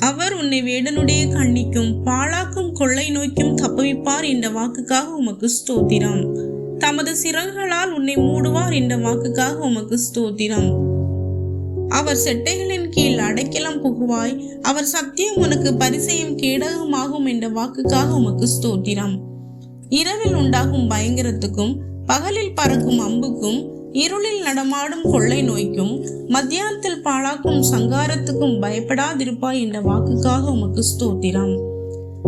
அவர் உன்னை வேடனுடைய கண்ணிக்கும் பாழாக்கும் கொள்ளை நோய்க்கும் தப்புவிப்பார் என்ற வாக்குக்காக உமக்கு ஸ்தோத்திரம். தமது சிறகுகளால் உன்னை மூடுவார் என்ற வாக்குக்காக உமக்கு ஸ்தோத்திரம். அவர் செட்டைகளின் கீழ் அடைக்கலம் புகுவாய் அவர் சத்தியம் உனக்கு பரிசையும் கேடகமாகும் என்ற வாக்குக்காக உமக்கு ஸ்தோத்திரம். இரவில் உண்டாகும் பயங்கரத்துக்கும் பகலில் பறக்கும் அம்புக்கும் இருளில் நடமாடும் கொள்ளை நோய்க்கும் மத்தியானத்தில் பாழாக்கும் சங்காரத்துக்கும் பயப்படாதிருப்பாய் என்ற வாக்குக்காக உமக்கு ஸ்தோத்திரம்.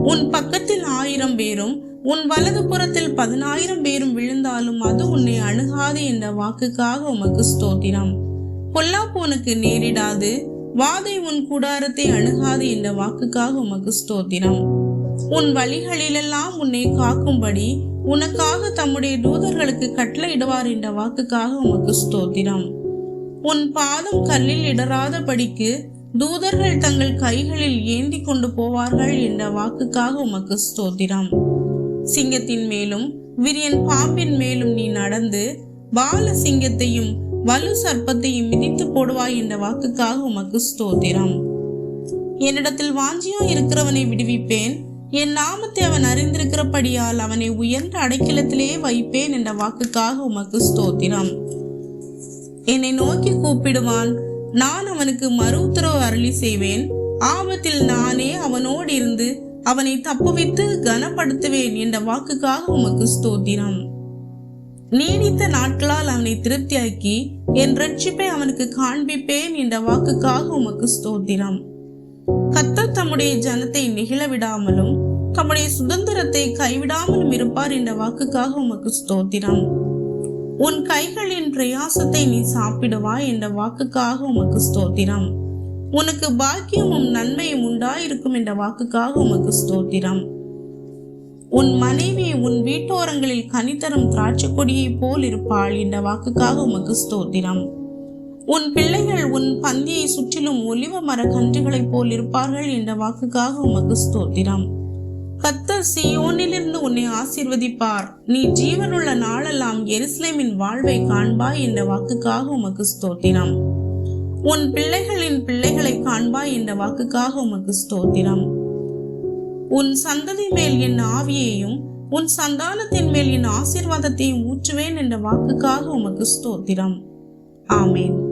உன் பக்கத்தில் ஆயிரம் பேரும் உன் வலது புறத்தில் பதினாயிரம் பேரும் விழுந்தாலும் அது உன்னை அணுகாது என்ற வாக்குக்காக உமக்கு ஸ்தோத்திரம். பொல்லாப்பு உனக்கு நேரிடாது வாதை உன் கூடாரத்தை அணுகாது என்ற வாக்குக்காக உமக்கு ஸ்தோத்திரம். உன் வழிகளிலெல்லாம் உன்னை காக்கும்படி உனக்காக தம்முடைய தூதர்களுக்கு கட்டளையிடுவார் என்ற வாக்குக்காக உமக்கு ஸ்தோத்திரம். உன் பாதம் கல்லில் இடராதபடிக்கு தூதர்கள் தங்கள் கைகளில் ஏந்தி கொண்டு போவார்கள் என்ற வாக்குக்காக உமக்கு ஸ்தோத்திரம். சிங்கத்தின் மேலும் விரியன் பாம்பின் மேலும் நீ நடந்து பால சிங்கத்தையும் வலு சர்ப்பத்தையும் மிதித்து போடுவாய் என்ற வாக்குக்காக உமக்கு ஸ்தோத்திரம். என்னிடத்தில் வாஞ்சியா இருக்கிறவனை விடுவிப்பேன். என் நாமத்தை அவன் அறிந்திருக்கிறபடியால் அவனை உயர்ந்த அடைக்கலத்திலே வைப்பேன் என்ற வாக்குக்காக உமக்கு ஸ்தோத்திரம். என்னை நோக்கி கூப்பிடுவான் நான் அவனுக்கு மறு உத்தரவு அருளி செய்வேன். ஆபத்தில் நானே அவனோடு இருந்து அவனை தப்புவித்து கனப்படுத்துவேன் என்ற வாக்குக்காக உமக்கு ஸ்தோத்திரம். நீடித்த நாட்களால் அவனை திருப்தியாக்கி என் ரட்சிப்பை அவனுக்கு காண்பிப்பேன் என்ற வாக்குக்காக உமக்கு ஸ்தோத்திரம். கத்தர் தம்முடைய ஜனத்தை நிகழ விடாமலும் தம்முடைய சுதந்திரத்தை கைவிடாமலும் இருப்பார் என்ற வாக்குக்காக உமக்கு ஸ்தோத்திரம். உன் கைகளின் பிரயாசத்தை நீ சாப்பிடுவாய் என்ற வாக்குக்காக உமக்கு ஸ்தோத்திரம். உனக்கு பாக்கியமும் நன்மையும் உண்டாயிருக்கும் என்ற வாக்குக்காக உமக்கு ஸ்தோத்திரம். உன் மனைவி உன் வீட்டோரங்களில் கனித்தரும் திராட்சை கொடியைப் போல் இருப்பாள் என்ற வாக்குக்காக உமக்கு ஸ்தோத்திரம். உன் பிள்ளைகள் உன் பந்தியை சுற்றிலும் ஒலிவ மர கன்றுகளைப் போல் இருப்பார்கள் என்ற வாக்குக்காக உமக்கு ஸ்தோத்திரம். கத்தர் சியோனிலிருந்து உன்னை ஆசிர்வதிப்பார். நீ ஜீவனுள்ள நாளெல்லாம் எருசலேமின் வாழ்வை காண்பாய் என்ற வாக்குக்காக உமக்கு ஸ்தோத்திரம். உன் பிள்ளைகளின் பிள்ளைகளை காண்பாய் என்ற வாக்குக்காக உமக்கு ஸ்தோத்திரம். உன் சந்ததி மேல் என் ஆவியையும் உன் சந்தானத்தின் மேல் என் ஆசீர்வாதத்தையும் ஊற்றுவேன் என்ற வாக்குக்காக உமக்கு ஸ்தோத்திரம். ஆமேன்.